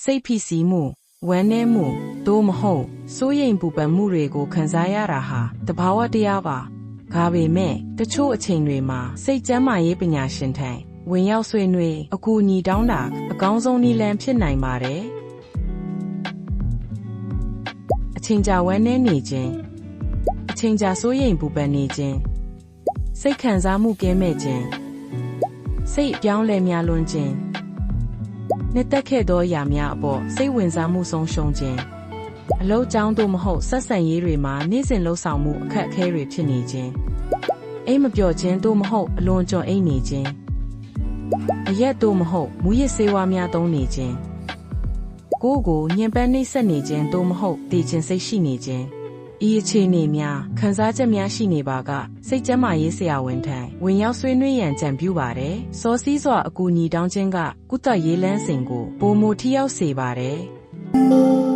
စိတ်ဖိစီးမှုဝမ်းနည်းမှုသို့မဟုတ်စိုးရိမ်ပူပန်မှုတွေကိုခံစားရတာဟာတဘာဝတရားပါဒါပေမဲ့တချို့အချိန်တွေမှာစိတ်ကျန်းမာရေးပညာရှင်ထံဝင်ရောက်ဆွေးနွေးအကူအညီတောင်းတာအကောင်းဆုံးနည်းလမ်းဖြစ်နိုင်ပါတယ်အချိန်ကြာဝမ်းနည်းနေခြင်းအချိန်ကြာစိုးရိမ်ပူပန်နေခြင်းစိတ်ခံစားမှုကဲမဲ့ခြင်းစိတ်အပြောင်းလဲများလွန်းခြင်း နှစ်သက်ခဲ့သောအရာများအပေါ်စိတ်ဝင်စားမှုဆုံးရှုံးခြင်းအလုံးကြောင်းသို့မဟုတ်ဆက်ဆံရေးတွေမှာနေ့စဉ်လှုပ်ဆောင်မှုအခက်အခဲတွေဖြစ်နေခြင်းအိမ်မပျော်ခြင်းသို့မဟုတ်အလွန်ကြုံအိမ်နေခြင်းအရက်သို့မဟုတ်မူရစ်ဆေးဝါးများသုံးနေခြင်းကိုယ်ကိုညှဉ်းပန်းနှိပ်စက်နေခြင်းသို့မဟုတ်တည်ခြင်းစိတ်ရှိနေခြင်း ဤအခြေအနေများခံစားချက်များရှိနေပါက စိတ်ကျန်းမာရေးဆရာဝန်ထံဝင်ရောက်ဆွေးနွေးရန်ကြံပြုပါတယ်။စောစည်းစွာအကူအညီတောင်းခြင်းကကုသရေးလန်းစဉ်ကိုပုံမထိရောက်စေပါတယ်။